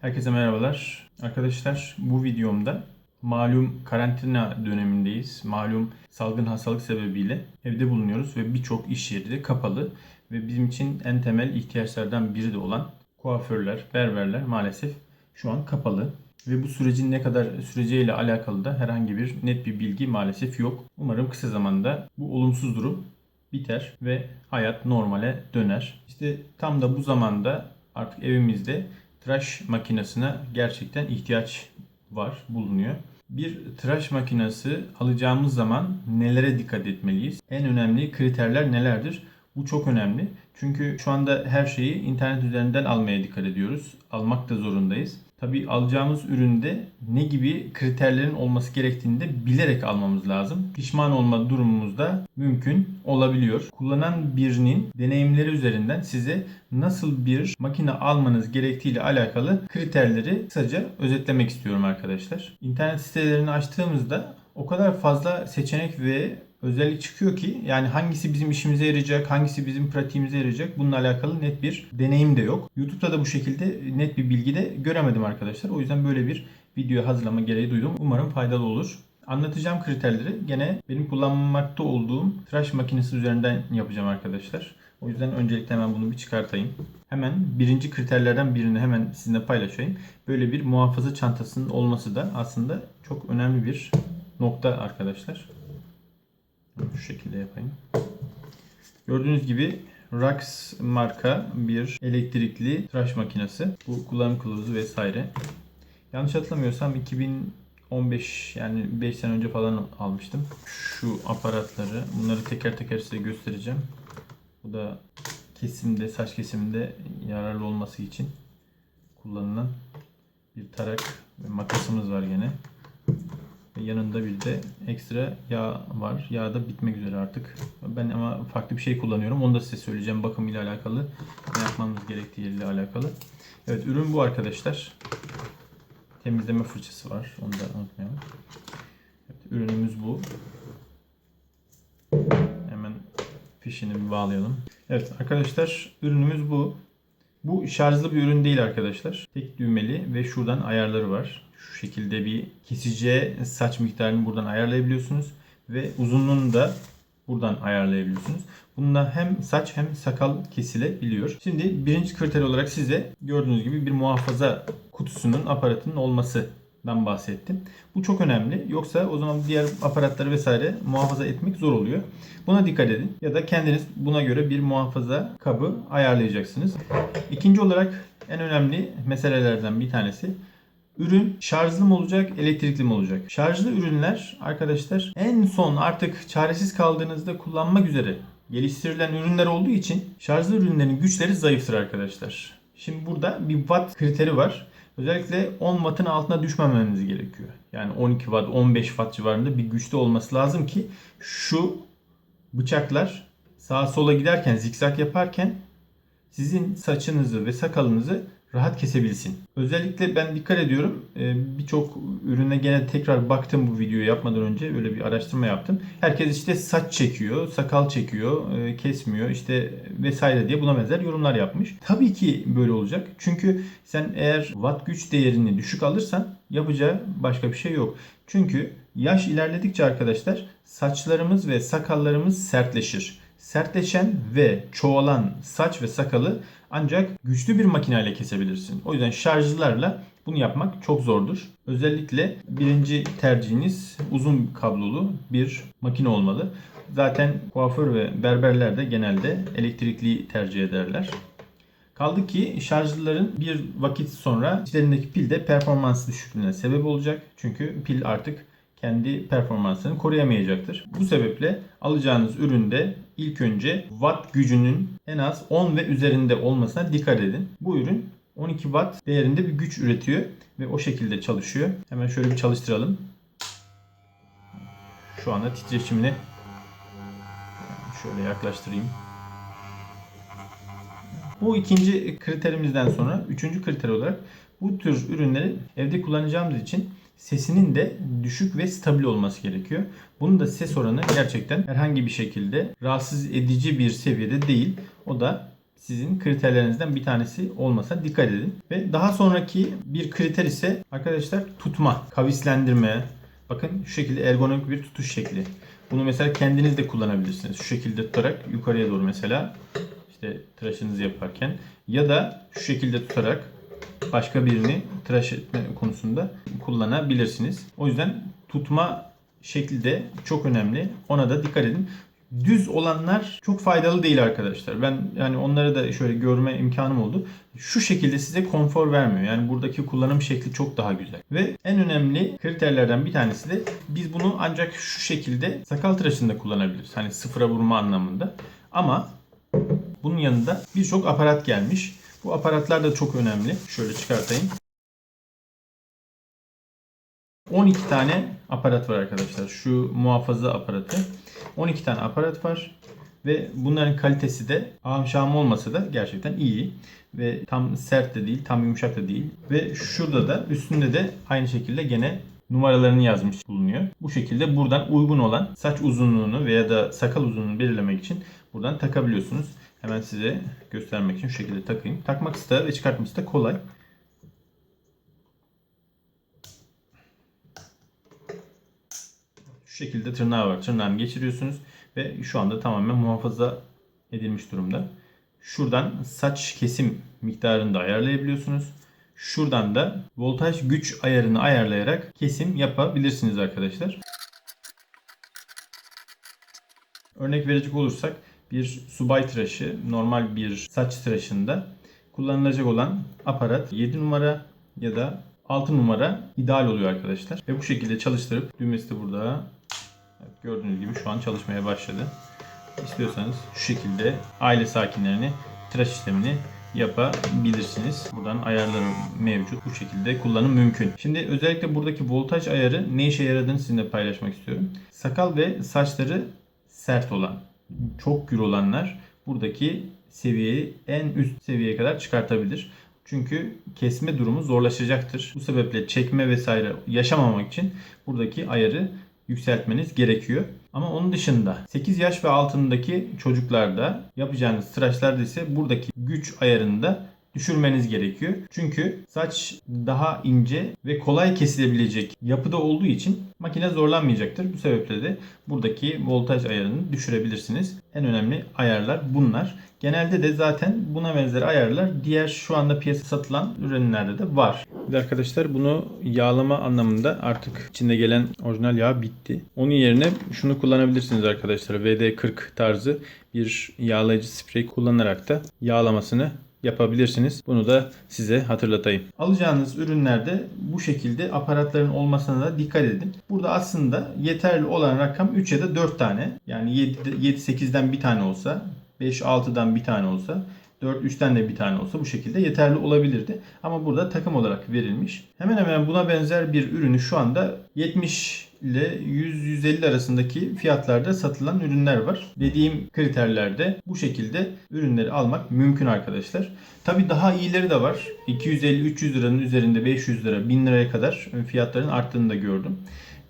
Herkese merhabalar. Arkadaşlar bu videomda malum karantina dönemindeyiz. Malum salgın hastalık sebebiyle evde bulunuyoruz ve birçok iş yeri de kapalı. Ve bizim için en temel ihtiyaçlardan biri de olan kuaförler, berberler maalesef şu an kapalı. Ve bu sürecin ne kadar süreceğiyle alakalı da herhangi bir net bir bilgi maalesef yok. Umarım kısa zamanda bu olumsuz durum biter ve hayat normale döner. İşte tam da bu zamanda artık evimizde tıraş makinesine gerçekten ihtiyaç var, bulunuyor. Bir tıraş makinesi alacağımız zaman nelere dikkat etmeliyiz? En önemli kriterler nelerdir? Bu çok önemli. Çünkü şu anda her şeyi internet üzerinden almaya dikkat ediyoruz. Almak da zorundayız. Tabii alacağımız üründe ne gibi kriterlerin olması gerektiğini de bilerek almamız lazım. Pişman olma durumumuz da mümkün olabiliyor. Kullanan birinin deneyimleri üzerinden size nasıl bir makine almanız gerektiğiyle alakalı kriterleri kısaca özetlemek istiyorum arkadaşlar. İnternet sitelerini açtığımızda o kadar fazla seçenek ve özellik çıkıyor ki yani hangisi bizim işimize yarayacak, hangisi bizim pratiğimize yarayacak bununla alakalı net bir deneyim de yok. YouTube'da da bu şekilde net bir bilgi de göremedim arkadaşlar. O yüzden böyle bir video hazırlama gereği duydum. Umarım faydalı olur. Anlatacağım kriterleri gene benim kullanmakta olduğum tıraş makinesi üzerinden yapacağım arkadaşlar. O yüzden öncelikle hemen bunu bir çıkartayım. Hemen birinci kriterlerden birini hemen sizinle paylaşayım. Böyle bir muhafaza çantasının olması da aslında çok önemli bir nokta arkadaşlar. Şu şekilde yapayım. Gördüğünüz gibi Rax marka bir elektrikli tıraş makinesi. Bu kullanım kılavuzu vesaire. Yanlış hatırlamıyorsam 2015 yani 5 sene önce falan almıştım. Şu aparatları bunları teker teker size göstereceğim. Bu da kesimde, saç kesiminde yararlı olması için kullanılan bir tarak ve makasımız var gene. Yanında bir de ekstra yağ var. Yağ da bitmek üzere artık. Ben ama farklı bir şey kullanıyorum. Onu da size söyleyeceğim bakım ile alakalı. Ne yapmamız gerektiği ile alakalı. Evet ürün bu arkadaşlar. Temizleme fırçası var. Onu da unutmayalım. Evet, ürünümüz bu. Hemen fişini bir bağlayalım. Evet arkadaşlar ürünümüz bu. Bu şarjlı bir ürün değil arkadaşlar. Tek düğmeli ve şuradan ayarları var. Şu şekilde bir kesici saç miktarını buradan ayarlayabiliyorsunuz. Ve uzunluğunu da buradan ayarlayabiliyorsunuz. Bunda hem saç hem sakal kesilebiliyor. Şimdi birinci kriter olarak size gördüğünüz gibi bir muhafaza kutusunun aparatının olmasından bahsettim. Bu çok önemli. Yoksa o zaman diğer aparatları vesaire muhafaza etmek zor oluyor. Buna dikkat edin. Ya da kendiniz buna göre bir muhafaza kabı ayarlayacaksınız. İkinci olarak en önemli meselelerden bir tanesi Ürün şarjlı mı olacak, elektrikli mi olacak? Şarjlı ürünler arkadaşlar en son artık çaresiz kaldığınızda kullanmak üzere geliştirilen ürünler olduğu için şarjlı ürünlerin güçleri zayıftır arkadaşlar. Şimdi burada bir watt kriteri var. Özellikle 10 wattın altına düşmemeniz gerekiyor. Yani 12 watt, 15 watt civarında bir güçte olması lazım ki şu bıçaklar sağa sola giderken, zikzak yaparken sizin saçınızı ve sakalınızı rahat kesebilsin. Özellikle ben dikkat ediyorum. Ee, Birçok ürüne gene tekrar baktım bu videoyu yapmadan önce. Böyle bir araştırma yaptım. Herkes işte saç çekiyor, sakal çekiyor, e, kesmiyor işte vesaire diye buna benzer yorumlar yapmış. Tabii ki böyle olacak. Çünkü sen eğer watt güç değerini düşük alırsan yapacağı başka bir şey yok. Çünkü yaş ilerledikçe arkadaşlar saçlarımız ve sakallarımız sertleşir sertleşen ve çoğalan saç ve sakalı ancak güçlü bir makineyle kesebilirsin. O yüzden şarjlarla bunu yapmak çok zordur. Özellikle birinci tercihiniz uzun kablolu bir makine olmalı. Zaten kuaför ve berberler de genelde elektrikli tercih ederler. Kaldı ki şarjlıların bir vakit sonra içlerindeki pil de performans düşüklüğüne sebep olacak. Çünkü pil artık kendi performansını koruyamayacaktır. Bu sebeple alacağınız üründe ilk önce watt gücünün en az 10 ve üzerinde olmasına dikkat edin. Bu ürün 12 watt değerinde bir güç üretiyor ve o şekilde çalışıyor. Hemen şöyle bir çalıştıralım. Şu anda titreşimini şöyle yaklaştırayım. Bu ikinci kriterimizden sonra üçüncü kriter olarak bu tür ürünleri evde kullanacağımız için sesinin de düşük ve stabil olması gerekiyor. Bunun da ses oranı gerçekten herhangi bir şekilde rahatsız edici bir seviyede değil. O da sizin kriterlerinizden bir tanesi olmasa dikkat edin. Ve daha sonraki bir kriter ise arkadaşlar tutma, kavislendirme. Bakın şu şekilde ergonomik bir tutuş şekli. Bunu mesela kendiniz de kullanabilirsiniz. Şu şekilde tutarak yukarıya doğru mesela işte tıraşınızı yaparken ya da şu şekilde tutarak başka birini tıraş etme konusunda kullanabilirsiniz. O yüzden tutma şekli de çok önemli. Ona da dikkat edin. Düz olanlar çok faydalı değil arkadaşlar. Ben yani onları da şöyle görme imkanım oldu. Şu şekilde size konfor vermiyor. Yani buradaki kullanım şekli çok daha güzel. Ve en önemli kriterlerden bir tanesi de biz bunu ancak şu şekilde sakal tıraşında kullanabiliriz. Hani sıfıra vurma anlamında. Ama bunun yanında birçok aparat gelmiş. Bu aparatlar da çok önemli. Şöyle çıkartayım. 12 tane aparat var arkadaşlar. Şu muhafaza aparatı. 12 tane aparat var. Ve bunların kalitesi de ahşam olmasa da gerçekten iyi. Ve tam sert de değil, tam yumuşak da değil. Ve şurada da üstünde de aynı şekilde gene numaralarını yazmış bulunuyor. Bu şekilde buradan uygun olan saç uzunluğunu veya da sakal uzunluğunu belirlemek için buradan takabiliyorsunuz. Hemen size göstermek için şu şekilde takayım. Takması da ve çıkartması da kolay. Şekilde tırnağı var. Tırnağını geçiriyorsunuz ve şu anda tamamen muhafaza edilmiş durumda. Şuradan saç kesim miktarını da ayarlayabiliyorsunuz. Şuradan da voltaj güç ayarını ayarlayarak kesim yapabilirsiniz arkadaşlar. Örnek verecek olursak bir subay tıraşı normal bir saç tıraşında kullanılacak olan aparat 7 numara ya da 6 numara ideal oluyor arkadaşlar. Ve bu şekilde çalıştırıp düğmesi de burada. Evet, gördüğünüz gibi şu an çalışmaya başladı. İstiyorsanız şu şekilde aile sakinlerini tıraş işlemini yapabilirsiniz. Buradan ayarları mevcut. Bu şekilde kullanım mümkün. Şimdi özellikle buradaki voltaj ayarı ne işe yaradığını sizinle paylaşmak istiyorum. Sakal ve saçları sert olan, çok gür olanlar buradaki seviyeyi en üst seviyeye kadar çıkartabilir. Çünkü kesme durumu zorlaşacaktır. Bu sebeple çekme vesaire yaşamamak için buradaki ayarı yükseltmeniz gerekiyor. Ama onun dışında 8 yaş ve altındaki çocuklarda yapacağınız tıraşlarda ise buradaki güç ayarını da düşürmeniz gerekiyor. Çünkü saç daha ince ve kolay kesilebilecek yapıda olduğu için makine zorlanmayacaktır. Bu sebeple de buradaki voltaj ayarını düşürebilirsiniz. En önemli ayarlar bunlar. Genelde de zaten buna benzer ayarlar diğer şu anda piyasa satılan ürünlerde de var. Bir arkadaşlar bunu yağlama anlamında artık içinde gelen orijinal yağ bitti. Onun yerine şunu kullanabilirsiniz arkadaşlar. VD40 tarzı bir yağlayıcı sprey kullanarak da yağlamasını yapabilirsiniz. Bunu da size hatırlatayım. Alacağınız ürünlerde bu şekilde aparatların olmasına da dikkat edin. Burada aslında yeterli olan rakam 3 ya da 4 tane. Yani 7-8'den bir tane olsa 5-6'dan bir tane olsa 4-3'ten de bir tane olsa bu şekilde yeterli olabilirdi. Ama burada takım olarak verilmiş. Hemen hemen buna benzer bir ürünü şu anda 70 ile 100-150 arasındaki fiyatlarda satılan ürünler var. Dediğim kriterlerde bu şekilde ürünleri almak mümkün arkadaşlar. Tabi daha iyileri de var. 250-300 liranın üzerinde 500 lira 1000 liraya kadar fiyatların arttığını da gördüm.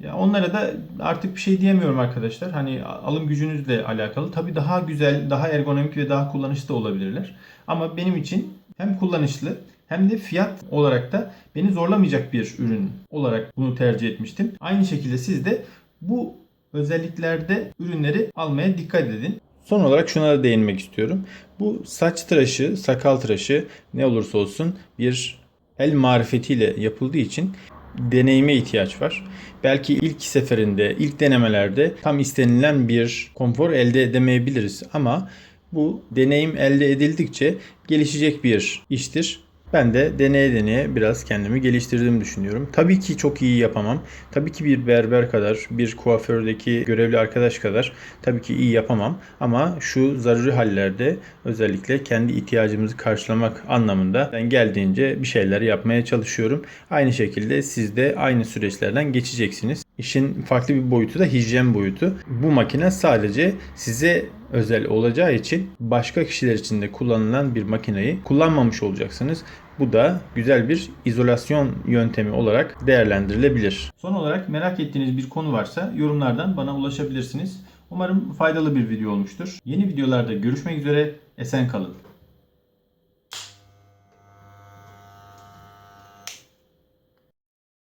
Ya onlara da artık bir şey diyemiyorum arkadaşlar. Hani alım gücünüzle alakalı. Tabii daha güzel, daha ergonomik ve daha kullanışlı olabilirler. Ama benim için hem kullanışlı hem de fiyat olarak da beni zorlamayacak bir ürün olarak bunu tercih etmiştim. Aynı şekilde siz de bu özelliklerde ürünleri almaya dikkat edin. Son olarak şuna da değinmek istiyorum. Bu saç tıraşı, sakal tıraşı ne olursa olsun bir el marifetiyle yapıldığı için deneyime ihtiyaç var. Belki ilk seferinde, ilk denemelerde tam istenilen bir konfor elde edemeyebiliriz ama bu deneyim elde edildikçe gelişecek bir iştir. Ben de deneye deneye biraz kendimi geliştirdiğimi düşünüyorum. Tabii ki çok iyi yapamam. Tabii ki bir berber kadar, bir kuafördeki görevli arkadaş kadar tabii ki iyi yapamam. Ama şu zaruri hallerde özellikle kendi ihtiyacımızı karşılamak anlamında ben geldiğince bir şeyler yapmaya çalışıyorum. Aynı şekilde siz de aynı süreçlerden geçeceksiniz. İşin farklı bir boyutu da hijyen boyutu. Bu makine sadece size özel olacağı için başka kişiler için de kullanılan bir makineyi kullanmamış olacaksınız. Bu da güzel bir izolasyon yöntemi olarak değerlendirilebilir. Son olarak merak ettiğiniz bir konu varsa yorumlardan bana ulaşabilirsiniz. Umarım faydalı bir video olmuştur. Yeni videolarda görüşmek üzere. Esen kalın.